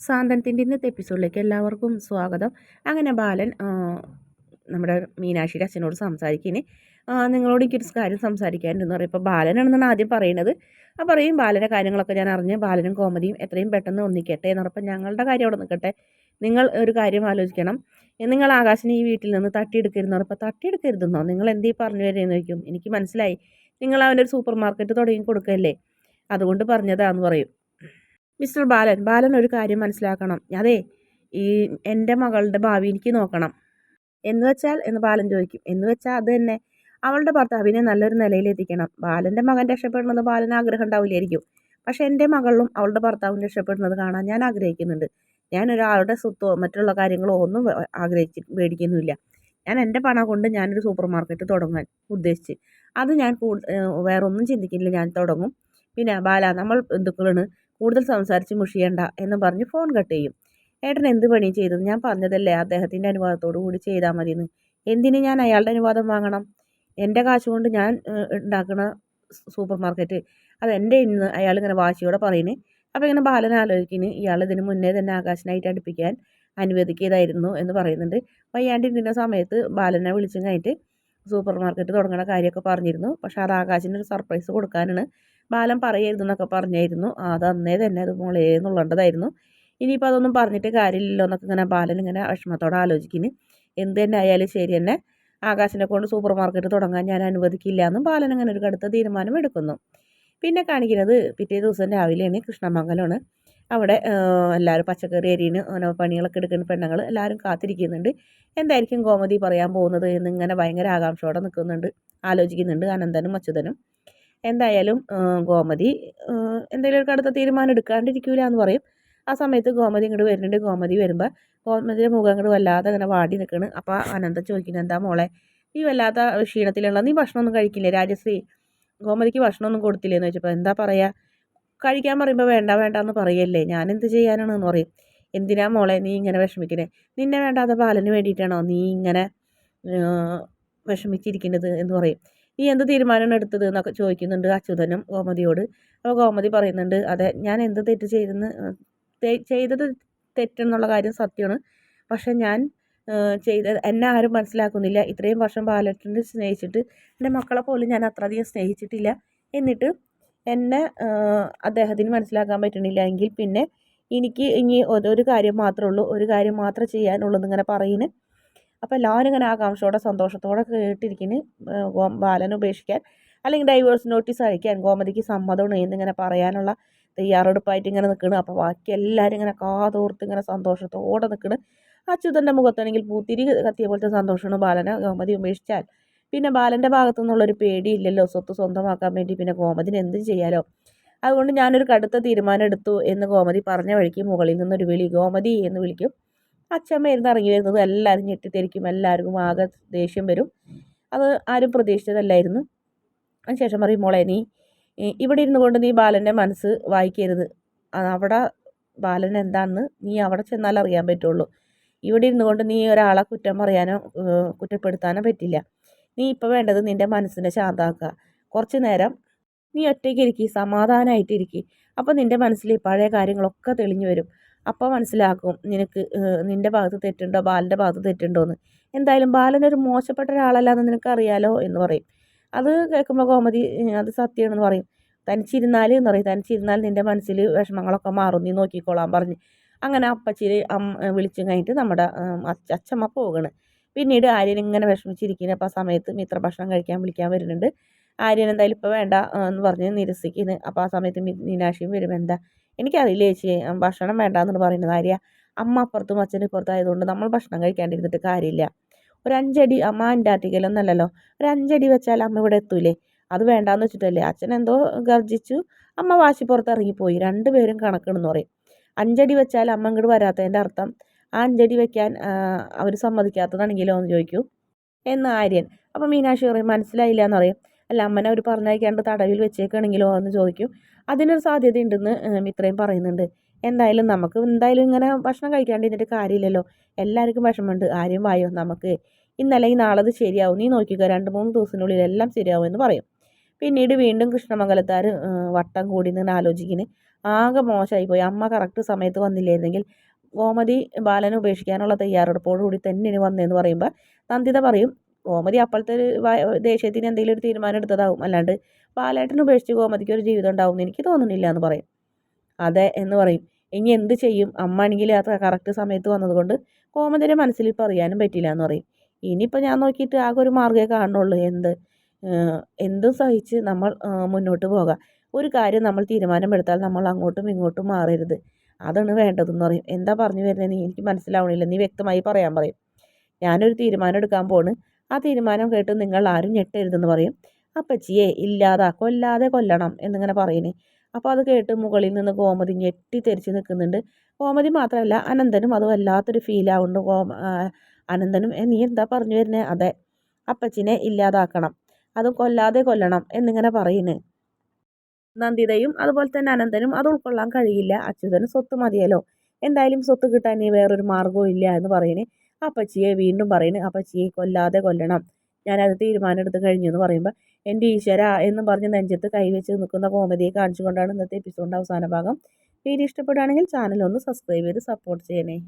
സാന്ത്വനത്തിന്റെ ഇന്നത്തെ എപ്പിസോഡിലേക്ക് എല്ലാവർക്കും സ്വാഗതം. അങ്ങനെ ബാലൻ നമ്മുടെ മീനാക്ഷിയുടെ അച്ഛനോട് സംസാരിക്കുന്നേ നിങ്ങളോട് എനിക്കൊരു കാര്യം സംസാരിക്കാനുണ്ടെന്ന് പറയും. ഇപ്പോൾ ബാലനാണെന്നാണ് ആദ്യം പറയുന്നത് ആ പറയും ബാലന്റെ കാര്യങ്ങളൊക്കെ ഞാൻ അറിഞ്ഞ് ബാലനും കോമതിയും എത്രയും പെട്ടെന്ന് ഒന്നിക്കട്ടെ എന്ന് പറഞ്ഞപ്പോൾ ഞങ്ങളുടെ കാര്യം അവിടെ നിൽക്കട്ടെ നിങ്ങൾ ഒരു കാര്യം ആലോചിക്കണം. നിങ്ങൾ ആകാശിനെ ഈ വീട്ടിൽ നിന്ന് തട്ടിയെടുക്കരുതെന്ന് പറഞ്ഞപ്പോൾ തട്ടിയെടുക്കരുതെന്നോ? നിങ്ങൾ എന്തീ പറഞ്ഞു വരുന്നതെന്ന് ചോദിക്കും. എനിക്ക് മനസ്സിലായി. നിങ്ങൾ അവന്റെ ഒരു സൂപ്പർ മാർക്കറ്റ് തുടങ്ങി കൊടുക്കല്ലേ? അതുകൊണ്ട് പറഞ്ഞതാന്ന് പറയും. മിസ്റ്റർ ബാലൻ ബാലൻ ഒരു കാര്യം മനസ്സിലാക്കണം. അതെ ഈ എന്റെ മകളുടെ ഭാവി എനിക്ക് നോക്കണം. എന്ന് വെച്ചാൽ എന്ന് ബാലൻ ചോദിക്കും. എന്ന് വെച്ചാൽ അത് തന്നെ അവളുടെ ഭർത്താവിനെ നല്ലൊരു നിലയിൽ എത്തിക്കണം. ബാലന്റെ മകൻ രക്ഷപ്പെടുന്നത് ബാലൻ ആഗ്രഹം ഉണ്ടാവില്ലായിരിക്കും. പക്ഷെ എന്റെ മകളിലും അവളുടെ ഭർത്താവും രക്ഷപ്പെടുന്നത് കാണാൻ ഞാൻ ആഗ്രഹിക്കുന്നുണ്ട്. ഞാൻ ഒരാളുടെ സ്വത്തോ മറ്റുള്ള കാര്യങ്ങളോ ഒന്നും ആഗ്രഹിച്ച് മേടിക്കുന്നുമില്ല. ഞാൻ എന്റെ പണം കൊണ്ട് ഞാനൊരു സൂപ്പർ മാർക്കറ്റ് തുടങ്ങാൻ ഉദ്ദേശിച്ച്. അത് ഞാൻ വേറൊന്നും ചിന്തിക്കുന്നില്ല. ഞാൻ തുടങ്ങും. പിന്നെ ബാല നമ്മൾ ബന്ധുക്കളാണ്. കൂടുതൽ സംസാരിച്ച് മുഷിയണ്ട എന്ന് പറഞ്ഞ് ഫോൺ കട്ട് ചെയ്യും. ഏട്ടൻ എന്ത് പണി ചെയ്തത് ഞാൻ പറഞ്ഞതല്ലേ അദ്ദേഹത്തിന്റെ അനുവാദത്തോടു കൂടി ചെയ്താൽ മതിയെന്ന്. എന്തിന് ഞാൻ അയാളുടെ അനുവാദം വാങ്ങണം? എന്റെ കാശ് കൊണ്ട് ഞാൻ ഉണ്ടാക്കുന്ന സൂപ്പർ മാർക്കറ്റ് അത് എന്റെ ഇന്ന് അയാൾ ഇങ്ങനെ വാശിയോടെ പറയുന്നത് അപ്പോൾ ഇങ്ങനെ ബാലൻ ആലോചിക്കുന്നു ഇയാൾ ഇതിന് മുന്നേ തന്നെ ആകാശനായിട്ട് അടുപ്പിക്കാൻ അനുവദിക്കിയതായിരുന്നു എന്ന് പറയുന്നുണ്ട്. വയ്യാണ്ടിരുന്ന സമയത്ത് ബാലനെ വിളിച്ചും കഴിഞ്ഞിട്ട് സൂപ്പർ മാർക്കറ്റ് തുടങ്ങുന്ന കാര്യമൊക്കെ പറഞ്ഞിരുന്നു. പക്ഷേ അത് ആകാശിന് ഒരു സർപ്രൈസ് കൊടുക്കാനാണ് ബാലൻ പറയരുതെന്നൊക്കെ പറഞ്ഞായിരുന്നു. അത് അന്നേ തന്നെ അത് മോളേ എന്നുള്ളതായിരുന്നു ഇനിയിപ്പോൾ അതൊന്നും പറഞ്ഞിട്ട് കാര്യമില്ലല്ലോ എന്നൊക്കെ ഇങ്ങനെ ബാലൻ ഇങ്ങനെ വിഷമത്തോടെ ആലോചിക്കുന്നു. എന്ത് തന്നെ ആയാലും ശരി തന്നെ. ആകാശിനെ കൊണ്ട് സൂപ്പർ മാർക്കറ്റ് തുടങ്ങാൻ ഞാൻ അനുവദിക്കില്ല എന്നും ബാലൻ അങ്ങനെ ഒരു കടുത്ത തീരുമാനം എടുക്കുന്നു. പിന്നെ കാണിക്കുന്നത് പിറ്റേ ദിവസം രാവിലെയാണ് കൃഷ്ണമംഗലമാണ് അവിടെ എല്ലാവരും പച്ചക്കറി ഓരോ പണികളൊക്കെ എടുക്കുന്ന പെണ്ണുങ്ങൾ എല്ലാവരും കാത്തിരിക്കുന്നുണ്ട്. എന്തായിരിക്കും ഗോമതി പറയാൻ പോകുന്നത് എന്നിങ്ങനെ ഭയങ്കര ആകാംക്ഷയോടെ നിൽക്കുന്നുണ്ട്. ആലോചിക്കുന്നുണ്ട് അനന്തനും അച്യുതനും. എന്തായാലും ഗോമതി എന്തെങ്കിലും ഒരു കടുത്ത തീരുമാനം എടുക്കാണ്ടിരിക്കില്ല എന്ന് പറയും. ആ സമയത്ത് ഗോമതി ഇങ്ങോട്ട് വരുന്നുണ്ട്. ഗോമതി വരുമ്പോൾ ഗോമതിയുടെ മുഖം ഇങ്ങോട്ട് വല്ലാതെ അങ്ങനെ വാടി നിൽക്കണ് അപ്പോൾ അനന്ത ചോദിക്കുന്നത് എന്താ മോളെ നീ വല്ലാത്ത ക്ഷീണത്തിലുള്ള നീ ഭക്ഷണമൊന്നും കഴിക്കില്ലേ? രാജശ്രീ ഗോമതിക്ക് ഭക്ഷണമൊന്നും കൊടുത്തില്ലേന്ന് വെച്ചപ്പോൾ എന്താ പറയുക കഴിക്കാൻ പറയുമ്പോൾ വേണ്ട വേണ്ട എന്ന് പറയല്ലേ? ഞാൻ എന്ത് ചെയ്യാനാണെന്ന് പറയും. എന്തിനാ മോളെ നീ ഇങ്ങനെ വിഷമിക്കണേ? നിന്നെ വേണ്ടാത്ത പാലിന് വേണ്ടിയിട്ടാണോ നീ ഇങ്ങനെ വിഷമിച്ചിരിക്കുന്നത് എന്ന് പറയും. നീ എന്ത് തീരുമാനമാണ് എടുത്തത്? എന്നൊക്കെ ചോദിക്കുന്നുണ്ട് അച്യുതനും ഗോമതിയോട്. അപ്പോൾ ഗോമതി പറയുന്നുണ്ട് അതെ ഞാൻ എന്ത് തെറ്റ് ചെയ്തെന്ന് ചെയ്തത് തെറ്റെന്നുള്ള കാര്യം സത്യമാണ്. പക്ഷെ ഞാൻ ചെയ്ത എന്നെ ആരും മനസ്സിലാക്കുന്നില്ല. ഇത്രയും വർഷം ബാലറ്റിനെ സ്നേഹിച്ചിട്ട് എന്റെ മക്കളെ പോലും ഞാൻ അത്രയധികം സ്നേഹിച്ചിട്ടില്ല. എന്നിട്ട് എന്നെ അദ്ദേഹത്തിന് മനസ്സിലാക്കാൻ പറ്റുന്നില്ല എങ്കിൽ പിന്നെ എനിക്ക് ഇനി ഒരു കാര്യം മാത്രമേ ഉള്ളൂ. ഒരു കാര്യം മാത്രമേ ചെയ്യാനുള്ളൂ എന്നിങ്ങനെ പറയുന്നത് അപ്പോൾ ഇങ്ങനെ ആകാംക്ഷയോടെ സന്തോഷത്തോടെ കേട്ടിരിക്കുന്നു ബാലനെ ഉപേക്ഷിക്കാൻ. അല്ലെങ്കിൽ ഡൈവേഴ്സ് നോട്ടീസ് അയക്കാൻ. ഗോമതിക്ക് സമ്മതമാണ് എന്നിങ്ങനെ പറയാനുള്ള തയ്യാറെടുപ്പായിട്ട് ഇങ്ങനെ നിൽക്കുന്നു അപ്പോൾ ബാക്കി എല്ലാവരും ഇങ്ങനെ കാതോർത്ത് ഇങ്ങനെ സന്തോഷത്തോടെ നിൽക്കുന്നു അച്യുതന്റെ മുഖത്താണെങ്കിൽ പൂത്തിരി കത്തിയ പോലത്തെ സന്തോഷമാണ് ബാലനെ ഗോമതി ഉപേക്ഷിച്ചാൽ. പിന്നെ ബാലന്റെ ഭാഗത്തു നിന്നുള്ളൊരു പേടിയില്ലല്ലോ. സ്വത്ത് സ്വന്തമാക്കാൻ വേണ്ടി പിന്നെ ഗോമതിന് എന്ത് ചെയ്യാലോ? അതുകൊണ്ട് ഞാനൊരു കടുത്ത തീരുമാനം എടുത്തു എന്ന് ഗോമതി പറഞ്ഞ വഴിക്ക് മുകളിൽ നിന്നൊരു വിളി. ഗോമതി എന്ന് വിളിക്കും. അച്ഛമ്മയായിരുന്നു ഇറങ്ങി വരുന്നത് എല്ലാവരും ഞെട്ടിത്തിരിക്കും. എല്ലാവർക്കും ആകെ ദേഷ്യം വരും. അത് ആരും പ്രതീക്ഷിച്ചതല്ലായിരുന്നു. അതിനുശേഷം പറയും മോളെ നീ ഇവിടെ ഇരുന്നു കൊണ്ട് നീ ബാലന്റെ മനസ്സ് വായിക്കരുത്. അവിടെ ബാലൻ എന്താണെന്ന് നീ അവിടെ ചെന്നാൽ അറിയാൻ പറ്റുള്ളൂ. ഇവിടെ ഇരുന്നു കൊണ്ട് നീ ഒരാളെ കുറ്റം പറയാനോ കുറ്റപ്പെടുത്താനോ പറ്റില്ല. നീ ഇപ്പോൾ വേണ്ടത് നിന്റെ മനസ്സിനെ ശാന്തമാക്കുക. കുറച്ച് നേരം നീ ഒറ്റയ്ക്ക് ഇരിക്കുക സമാധാനമായിട്ടിരിക്കുക അപ്പോൾ നിന്റെ മനസ്സിൽ പഴയ കാര്യങ്ങളൊക്കെ തെളിഞ്ഞു വരും. അപ്പോൾ മനസ്സിലാക്കും നിനക്ക് നിന്റെ ഭാഗത്ത് തെറ്റുണ്ടോ? ബാലന്റെ ഭാഗത്ത് തെറ്റുണ്ടോ എന്ന് എന്തായാലും ബാലനൊരു മോശപ്പെട്ട ഒരാളല്ലാന്ന് നിനക്കറിയാലോ എന്ന് പറയും. അത് കേൾക്കുമ്പോൾ കോമതി അത് സത്യമാണെന്ന് പറയും. തനിച്ചിരുന്നാൽ എന്ന് പറയും. തനിച്ചിരുന്നാൽ നിന്റെ മനസ്സിൽ വിഷമങ്ങളൊക്കെ മാറും. നീ നോക്കിക്കോളാം പറഞ്ഞ്. അങ്ങനെ അപ്പച്ചിരി അമ്മ വിളിച്ചും കഴിഞ്ഞിട്ട് നമ്മുടെ അച്ഛമ്മ പോകണ്. പിന്നീട് ആര്യൻ ഇങ്ങനെ വിഷമിച്ചിരിക്കുന്ന അപ്പോൾ ആ സമയത്ത് മിത്ര ഭക്ഷണം കഴിക്കാൻ വിളിക്കാൻ വരുന്നുണ്ട്. ആര്യൻ എന്തായാലും ഇപ്പോൾ വേണ്ട എന്ന് പറഞ്ഞ് നിരസിക്കുന്നു അപ്പോൾ ആ സമയത്ത് മീനാക്ഷിയും വരും. എന്താ എനിക്കറിയില്ല ചേച്ചി ഭക്ഷണം വേണ്ട വേണ്ടാന്ന് പറയുന്നത് കാര്യം. അമ്മ അപ്പുറത്തും അച്ഛനും ഇപ്പുറത്തായതുകൊണ്ട് നമ്മൾ ഭക്ഷണം കഴിക്കാണ്ടിരുന്നിട്ട് കാര്യമില്ല. ഒരു അഞ്ചടി അമ്മ അന്റാർട്ടിക്കലൊന്നല്ലല്ലോ ഒരു അഞ്ചടി വെച്ചാൽ അമ്മ ഇവിടെ എത്തൂലേ? അത് വേണ്ടാന്ന് വെച്ചിട്ടല്ലേ. അച്ഛൻ എന്തോ ഗർജിച്ചു. അമ്മ വാശി പുറത്ത് ഇറങ്ങിപ്പോയി. രണ്ടുപേരും കണക്കണെന്ന് പറയും. അഞ്ചടി വെച്ചാൽ അമ്മ ഇങ്ങോട്ട് വരാത്തതിന്റെ അർത്ഥം ആ അഞ്ചടി വെക്കാൻ അവർ സമ്മതിക്കാത്തതാണെങ്കിലോ എന്ന് ചോദിക്കൂ. എന്ന് ആര്യൻ. അപ്പം മീനാക്ഷി പറയും മനസ്സിലായില്ല എന്ന് പറയും. അല്ല അമ്മനെ അവർ പറഞ്ഞയക്കാണ്ട് തടവിൽ വെച്ചേക്കാണെങ്കിലോ എന്ന് ചോദിക്കും. അതിനൊരു സാധ്യത സാധ്യതയുണ്ടെന്ന് മിത്രയും പറയുന്നുണ്ട്. എന്തായാലും നമുക്ക് എന്തായാലും ഇങ്ങനെ ഭക്ഷണം കഴിക്കാണ്ടിരുന്നിട്ട് കാര്യമില്ലല്ലോ. എല്ലാവർക്കും വിഷമമുണ്ട്. ആരും വായോ? നമുക്ക് ഇന്നലെ ഈ നാളെ അത് ശരിയാവും. നീ നോക്കിക്കോ രണ്ട് മൂന്ന് ദിവസത്തിനുള്ളിൽ എല്ലാം ശരിയാവും എന്ന് പറയും. പിന്നീട് വീണ്ടും കൃഷ്ണമംഗലത്താർ വട്ടം കൂടി നിന്ന് ആലോചിക്കുന്നു. ആകെ മോശമായി പോയി അമ്മ കറക്റ്റ് സമയത്ത് വന്നില്ലായിരുന്നെങ്കിൽ ഗോമതി ബാലനെ ഉപേക്ഷിക്കാനുള്ള തയ്യാറെടുപ്പോടുകൂടി തന്നെയാണ് വന്നതെന്ന് പറയുമ്പോൾ നന്ദിത പറയും ഗോമതി അപ്പോഴത്തെ ഒരു ദേഷ്യത്തിന് എന്തെങ്കിലും ഒരു തീരുമാനം എടുത്തതാവും. അല്ലാണ്ട് ബാലേട്ടനെ ഉപേക്ഷിച്ച് ഗോമതിക്ക് ഒരു ജീവിതം ഉണ്ടാവും എനിക്ക് തോന്നുന്നില്ല എന്ന് പറയും. അതെ എന്ന് പറയും. ഇനി എന്ത് ചെയ്യും? അമ്മ ആണെങ്കിൽ അത് കറക്റ്റ് സമയത്ത് വന്നതുകൊണ്ട് കോമതിന്റെ മനസ്സിൽ ഇപ്പോൾ അറിയാനും പറ്റില്ല എന്ന് പറയും. ഇനിയിപ്പോൾ ഞാൻ നോക്കിയിട്ട് ആകെ ഒരു മാർഗമേ കാണുള്ളൂ എന്ത്? എന്തും സഹിച്ച് നമ്മൾ മുന്നോട്ട് പോകാം. ഒരു കാര്യം നമ്മൾ തീരുമാനമെടുത്താൽ നമ്മൾ അങ്ങോട്ടും ഇങ്ങോട്ടും മാറരുത്. അതാണ് വേണ്ടതെന്ന് പറയും. എന്താ പറഞ്ഞു വരുന്നത് നീ എനിക്ക് മനസ്സിലാവണില്ല. നീ വ്യക്തമായി പറയാൻ പറയും. ഞാനൊരു തീരുമാനം എടുക്കാൻ പോണ്. ആ തീരുമാനം കേട്ട് നിങ്ങൾ ആരും ഞെട്ടരുതെന്ന് പറയും. അപ്പച്ചിയെ ഇല്ലാതാ കൊല്ലാതെ കൊല്ലണം എന്നിങ്ങനെ പറയുന്നേ. അപ്പോൾ അത് കേട്ട് മുകളിൽ നിന്ന് ഗോമതി ഞെട്ടി തെരിച്ച് നിൽക്കുന്നുണ്ട്. ഗോമതി മാത്രമല്ല അനന്തനും അത് വല്ലാത്തൊരു ഫീലാവുണ്ട് ഗോമ ആ, അനന്തനും "ഏ, നീ എന്താ പറഞ്ഞു വരുന്നത് അതെ അപ്പച്ചിനെ ഇല്ലാതാക്കണം അത് കൊല്ലാതെ കൊല്ലണം എന്നിങ്ങനെ പറയുന്നു. നന്ദിതയും അതുപോലെ തന്നെ അനന്തനും അത് ഉൾക്കൊള്ളാൻ കഴിയില്ല. അച്യുതന് സ്വത്ത് മതിയല്ലോ. എന്തായാലും സ്വത്ത് കിട്ടാൻ ഇനി വേറൊരു മാർഗവും ഇല്ല എന്ന് പറയുന്നു. അപ്പച്ചിയെ വീണ്ടും പറയുന്നു അപ്പച്ചിയെ കൊല്ലാതെ കൊല്ലണം. ഞാനത് തീരുമാനം എടുത്ത് കഴിഞ്ഞു എന്ന് പറയുമ്പോൾ എന്റെ ഈശ്വര എന്നും പറഞ്ഞ് നെഞ്ചത്ത് കൈവച്ച് നിൽക്കുന്ന കോമഡിയെ കാണിച്ചുകൊണ്ടാണ് ഇന്നത്തെ എപ്പിസോഡിന്റെ അവസാന ഭാഗം. വീഡിയോ ഇഷ്ടപ്പെടുകയാണെങ്കിൽ ചാനൽ ഒന്ന് സബ്സ്ക്രൈബ് ചെയ്ത് സപ്പോർട്ട് ചെയ്യണേ.